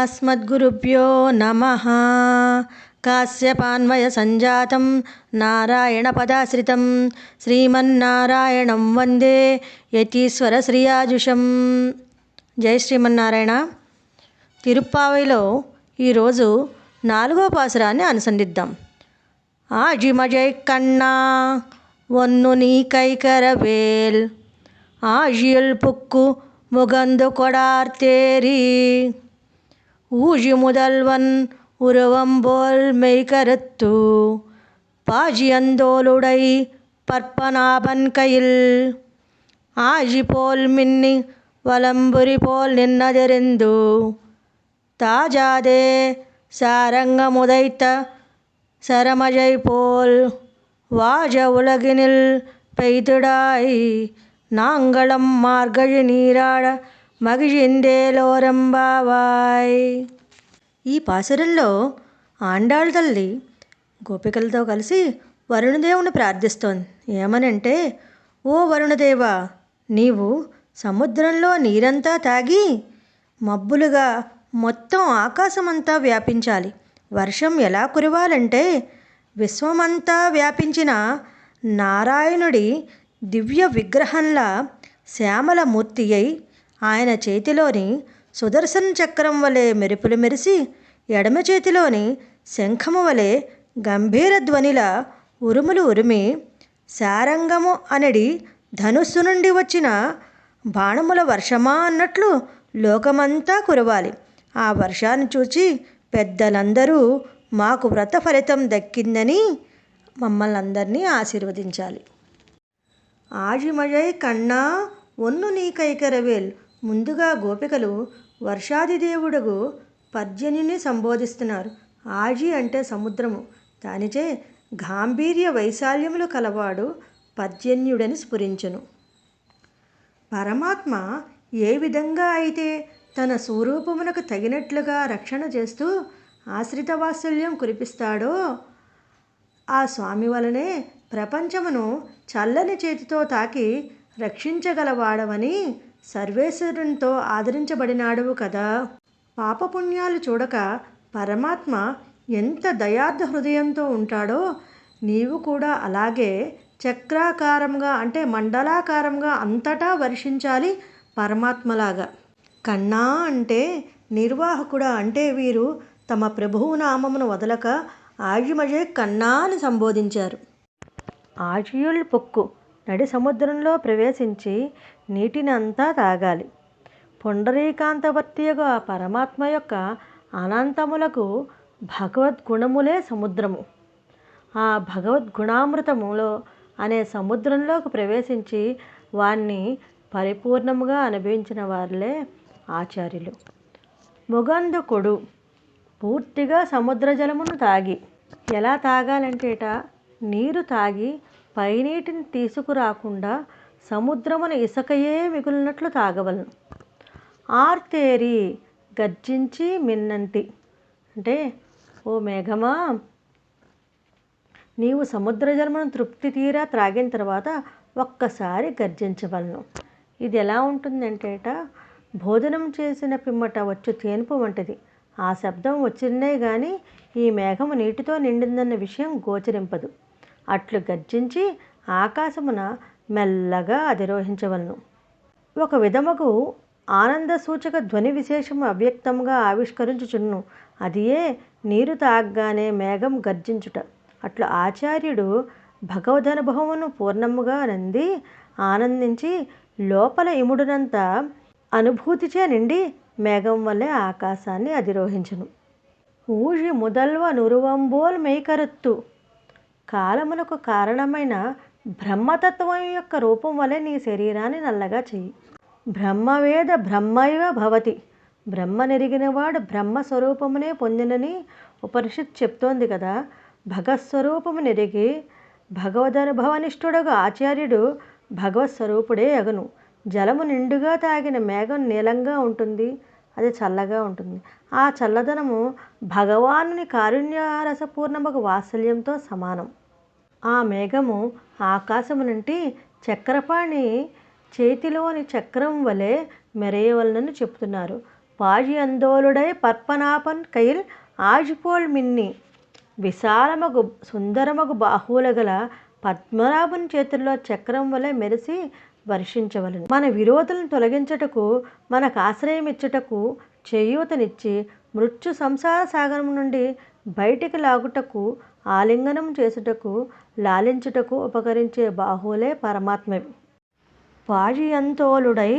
अस्मद्गुरुभ्यो సంజాతం నారాయణ పదాశ్రితం. శ్రీమన్నారాయణం వందే యతీశ్వర శ్రీయాజుషం. జై శ్రీమన్నారాయణ. తిరుప్పావిలో ఈరోజు నాలుగో పాసురాన్ని అనుసంధిద్దాం. ఆజిమజై కన్నా వన్ను నీ కైకరవేల్ ఆజియుల్ పుక్కు ముగందు కొడార్తేరి. ஊழி முதல்வன் உருவம்போல் மெய்கருத்து பாஜியந்தோலுடை பற்பநாபன் கையில். ஆழி போல் மின்னி வலம்புரி போல் நின்னதெறிந்து தாஜாதே சாரங்கமுதைத்த சரமழை போல் வாஜ உலகினில் பெய்திடாய். நாங்களம் மார்கழி நீராட మగిషిందేలోరంబావాయ్ ఈ పాసురంలో ఆండాళ్ తల్లి గోపికలతో కలిసి వరుణదేవుని ప్రార్థిస్తోంది. ఏమనంటే ఓ వరుణదేవ నీవు సముద్రంలో నీరంతా తాగి మబ్బులుగా మొత్తం ఆకాశమంతా వ్యాపించాలి. వర్షం ఎలా కురవాలంటే విశ్వమంతా వ్యాపించిన నారాయణుడి దివ్య విగ్రహంలా శ్యామల మూర్తి అయి ఆయన చేతిలోని సుదర్శన చక్రం వలె మెరుపులు మెరిసి ఎడమ చేతిలోని శంఖము వలె గంభీర ధ్వనిల ఉరుములు ఉరిమి శారంగము అనడి ధనుస్సు నుండి వచ్చిన బాణముల వర్షమా అన్నట్లు లోకమంతా కురవాలి. ఆ వర్షాన్ని చూచి పెద్దలందరూ మాకు వ్రత ఫలితం దక్కిందని మమ్మల్ని అందరినీ ఆశీర్వదించాలి. ఆజిమజై కన్నా ఒన్ను నీ కైకరవేల్ ముందుగా గోపికలు వర్షాదిదేవుడుగు పర్జన్యుని సంబోధిస్తున్నారు. ఆజి అంటే సముద్రము. దానిచే గాంభీర్య వైశాల్యములు కలవాడు పర్జన్యుడని స్ఫురించును. పరమాత్మ ఏ విధంగా అయితే తన స్వరూపమునకు తగినట్లుగా రక్షణ చేస్తూ ఆశ్రిత వాత్సల్యం కురిపిస్తాడో ఆ స్వామి వలనే ప్రపంచమును చల్లని చేతితో తాకి రక్షించగలవాడవని సర్వేశ్వరునితో ఆదరించబడినాడవు కదా. పాపపుణ్యాలు చూడక పరమాత్మ ఎంత దయార్థ హృదయంతో ఉంటాడో నీవు కూడా అలాగే చక్రాకారంగా అంటే మండలాకారంగా అంతటా వర్షించాలి పరమాత్మలాగా. కన్నా అంటే నిర్వాహకుడా అంటే వీరు తమ ప్రభువు నామమును వదలక ఆజిమజే కన్నా అని సంబోధించారు. ఆజియుల్ పొక్కు నడి సముద్రంలో ప్రవేశించి నీటిని అంతా తాగాలి ఆ పరమాత్మ యొక్క అనంతములకు భగవద్గుణములే సముద్రము. ఆ భగవద్గుణామృతములో అనే సముద్రంలోకి ప్రవేశించి వాణ్ణి పరిపూర్ణముగా అనుభవించిన వారులే ఆచార్యులు. ముగంధకుడు పూర్తిగా సముద్ర జలమును తాగి ఎలా తాగాలంటేట నీరు తాగి పైనీటిని తీసుకురాకుండా సముద్రమున ఇసుకయే మిగులినట్లు తాగవలను. ఆర్తేరి గర్జించి మిన్నంటి. అంటే ఓ మేఘమా నీవు సముద్ర జలమును తృప్తి తీరా త్రాగిన తర్వాత ఒక్కసారి గర్జించవలను. ఇది ఎలా ఉంటుందంటేట భోజనం చేసిన పిమ్మట వచ్చు తేనుపు వంటిది. ఆ శబ్దం వచ్చిందే కానీ ఈ మేఘము నీటితో నిండిందన్న విషయం గోచరింపదు. అట్లు గర్జించి ఆకాశమున మెల్లగా అధిరోహించవలను. ఒక విధముకు ఆనంద సూచక ధ్వని విశేషము అవ్యక్తంగా ఆవిష్కరించుచున్ను అదియే నీరు తాగగానే మేఘం గర్జించుట. అట్లు ఆచార్యుడు భగవదనుభవమును పూర్ణముగా నంది ఆనందించి లోపల ఇముడునంత అనుభూతిచే నిండి మేఘం వల్లే ఆకాశాన్ని అధిరోహించును. ఊజి ముదల్వ నురువంబోల్ మేకరత్తు. కాలమునకు కారణమైన బ్రహ్మతత్వం యొక్క రూపం వలె నీ శరీరాన్ని నల్లగా చెయ్యి. బ్రహ్మవేద బ్రహ్మైవ భవతి. బ్రహ్మ నెరిగినవాడు బ్రహ్మ స్వరూపమునే పొందినని ఉపనిషత్ చెప్తోంది కదా. భగవత్స్వరూపము నెరిగి భగవదనుభవనిష్ఠుడగు ఆచార్యుడు భగవత్ స్వరూపుడే అగును. జలము నిండుగా తాగిన మేఘం నీలంగా ఉంటుంది. అది చల్లగా ఉంటుంది. ఆ చల్లదనము భగవానుని కారుణ్యరసపూర్ణమగు వాత్సల్యంతో సమానం. ఆ మేఘము ఆకాశము నుండి చక్రపాణి చేతిలోని చక్రం వలె మెరయవలనని చెప్తున్నారు పాజి అందోలుడై పర్పనాపన్ కైల్ ఆజిపోల్ మిన్ని. విశాలమగు సుందరమగు బాహువుల గల పద్మనాభుని చేతుల్లో చక్రం వలె మెరిసి వర్షించవలను. మన విరోధులను తొలగించుటకు మనకు ఆశ్రయం ఇచ్చుటకు చేయూతనిచ్చి మృత్యు సంసార సాగరం నుండి బయటికి లాగుటకు ఆలింగనం చేసుటకు లాలించుటకు ఉపకరించే బాహువులే పరమాత్మవి. పాజియంతోలుడై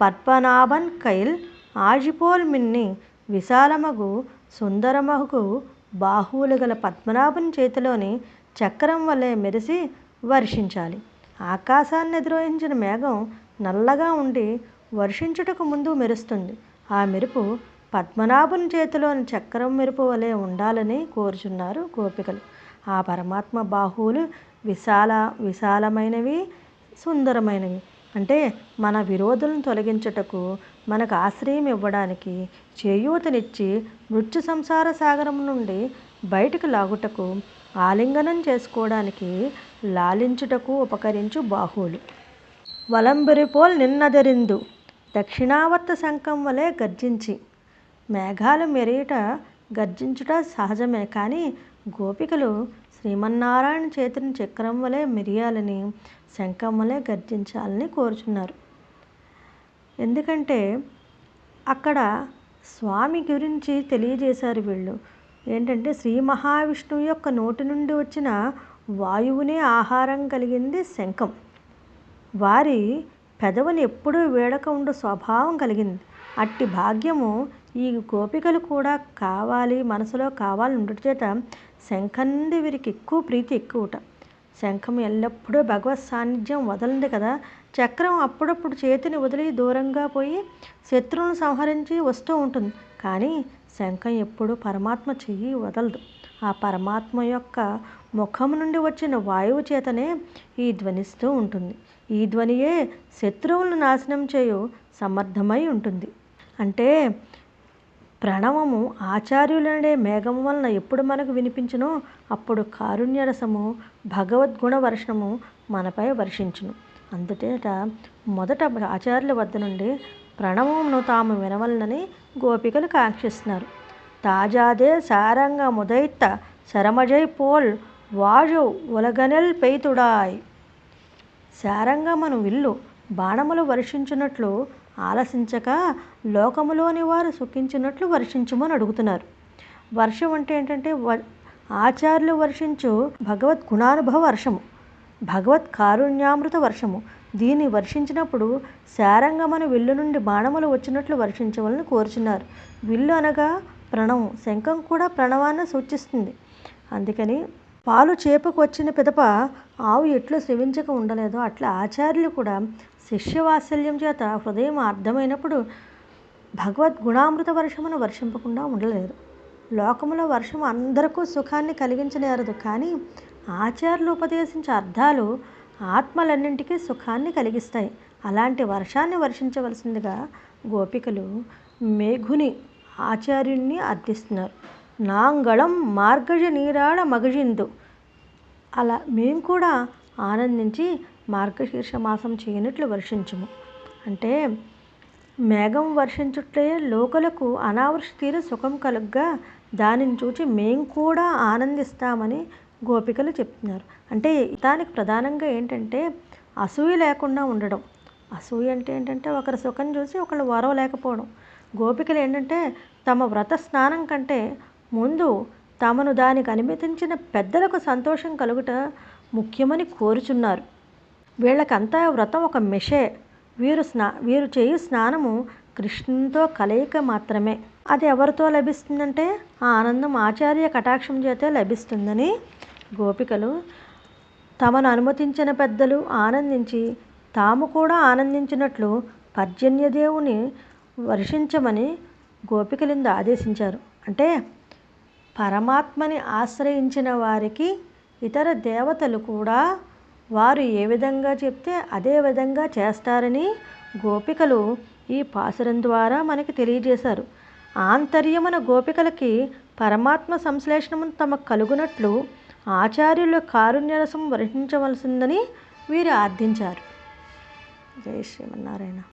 పద్మనాభన్ కైల్ ఆజిపోల్ మిన్ని విశాలమగు సుందరమగు బాహువులు గల పద్మనాభుని చేతిలోని చక్రం వలె మెరిసి వర్షించాలి. ఆకాశాన్ని ఎదురోహించిన మేఘం నల్లగా ఉండి వర్షించుటకు ముందు మెరుస్తుంది. ఆ మెరుపు పద్మనాభుని చేతిలోని చక్రం మెరుపు వలె ఉండాలని కోరుచున్నారు గోపికలు. ఆ పరమాత్మ బాహువులు విశాల విశాలమైనవి సుందరమైనవి. అంటే మన విరోధులను తొలగించుటకు మనకు ఆశ్రయం ఇవ్వడానికి చేయూతనిచ్చి మృత్యు సంసార సాగరం నుండి బయటకు లాగుటకు ఆలింగనం చేసుకోవడానికి లాలించుటకు ఉపకరించు బాహువులు. వలంబిరిపోల్ నిన్నదరిందు. దక్షిణావర్త శంఖం వలె గర్జించి మేఘాలు మెరియుట గర్జించుట సహజమే కానీ గోపికలు శ్రీమన్నారాయణ చేతిని చక్రం వలె మెరియాలని శంఖం వలె గర్జించాలని కోరుచున్నారు. ఎందుకంటే అక్కడ స్వామి గురించి తెలియజేశారు వీళ్ళు. ఏంటంటే శ్రీ మహావిష్ణువు యొక్క నోటి నుండి వచ్చిన వాయువునే ఆహారం కలిగింది శంఖం. వారి పెదవులు ఎప్పుడూ వేడక ఉండు స్వభావం కలిగింది. అట్టి భాగ్యము ఈ గోపికలు కూడా కావాలి మనసులో కావాలి ఉండట చేత శంఖం వీరికి ఎక్కువ ప్రీతి ఎక్కువట. శంఖం ఎల్లప్పుడూ భగవత్ సాన్నిధ్యం వదలంది కదా. చక్రం అప్పుడప్పుడు చేతిని వదిలి దూరంగా పోయి శత్రువులను సంహరించి వస్తూ ఉంటుంది. కానీ శంఖం ఎప్పుడూ పరమాత్మ చెయ్యి వదలదు. ఆ పరమాత్మ యొక్క ముఖం నుండి వచ్చిన వాయువు చేతనే ఈ ధ్వనిస్తూ ఉంటుంది. ఈ ధ్వనియే శత్రువులను నాశనం చేయు సమర్థమై ఉంటుంది. అంటే ప్రణవము ఆచార్యులనే మేఘం వలన ఎప్పుడు మనకు వినిపించునో అప్పుడు కారుణ్యరసము భగవద్గుణ వర్షము మనపై వర్షించును. అందుచేత మొదట ఆచార్యుల వద్ద నుండి ప్రణవమును తాము వినవలనని గోపికలు కాంక్షిస్తున్నారు. తాజాదే సారంగ ముదైత్త శరమజై పోల్ వాజు ఉలగనెల్ పెయ్తుడాయ్. శారంగమను విల్లు బాణములు వర్షించినట్లు ఆలసించక లోకములోని వారు సుఖించినట్లు వర్షించుమని అడుగుతున్నారు. వర్షం అంటే ఏంటంటే ఆచార్యులు వర్షించు భగవద్ గుణానుభవ వర్షము భగవత్ కారుణ్యామృత వర్షము. దీన్ని వర్షించినప్పుడు శారంగమన విల్లు నుండి బాణములు వచ్చినట్లు వర్షించవలని కోరుచున్నారు. విల్లు అనగా ప్రణవం శంఖం కూడా ప్రణవాన్ని సూచిస్తుంది. అందుకని పాలు చేపకు వచ్చిన పిదప ఆవు ఎట్లు శ్రవించక ఉండలేదో అట్లా ఆచార్యులు కూడా శిష్యవాత్సల్యం చేత హృదయం అర్థమైనప్పుడు భగవద్ గుణామృత వర్షమును వర్షింపకుండా ఉండలేరు. లోకములో వర్షం అందరికీ సుఖాన్ని కలిగించలేరదు కానీ ఆచార్యులు ఉపదేశించే అర్థాలు ఆత్మలన్నింటికీ సుఖాన్ని కలిగిస్తాయి. అలాంటి వర్షాన్ని వర్షించవలసిందిగా గోపికలు మేఘుని ఆచార్యుణ్ణి అర్థిస్తున్నారు. నాంగళం మార్గజ నీరాడ మగజిందు. అలా మేము కూడా ఆనందించి మార్గశీర్ష మాసం చేయనట్లు వర్షించము. అంటే మేఘం వర్షించుట్లే లోకలకు అనావృష్టి తీర సుఖం కలుగ్గా దానిని చూచి మేము కూడా ఆనందిస్తామని గోపికలు చెప్తున్నారు. అంటే దానికి ప్రధానంగా ఏంటంటే అసూయ లేకుండా ఉండడం. అసూయ అంటే ఏంటంటే ఒకరి సుఖం చూసి ఒకళ్ళు వరవ లేకపోవడం గోపికలు ఏంటంటే తమ వ్రత స్నానం కంటే ముందు తమను దానికి అనుమతించిన పెద్దలకు సంతోషం కలుగుట ముఖ్యమని కోరుచున్నారు. వీళ్ళకంతా వ్రతం ఒక మెషే. వీరు స్నా వీరు చేయు స్నానము కృష్ణునితో కలయిక మాత్రమే. అది ఎవరితో లభిస్తుందంటే ఆ ఆనందం ఆచార్య కటాక్షం చేతే లభిస్తుందని గోపికలు తమను అనుమతించిన పెద్దలు ఆనందించి తాము కూడా ఆనందించినట్లు పర్జన్యదేవుని వర్షించమని గోపికలింద ఆదేశించారు. అంటే పరమాత్మని ఆశ్రయించిన వారికి ఇతర దేవతలు కూడా వారు ఏ విధంగా చెప్తే అదే విధంగా చేస్తారని గోపికలు ఈ పాసురం ద్వారా మనకి తెలియజేశారు. ఆంతర్యమున గోపికలకి పరమాత్మ సంశ్లేషణము తమకు కలుగునట్లు ఆచార్యుల కారుణ్యరసం వర్ణించవలసిందని వీరు ఆర్థించారు. జై శ్రీమన్నారాయణ.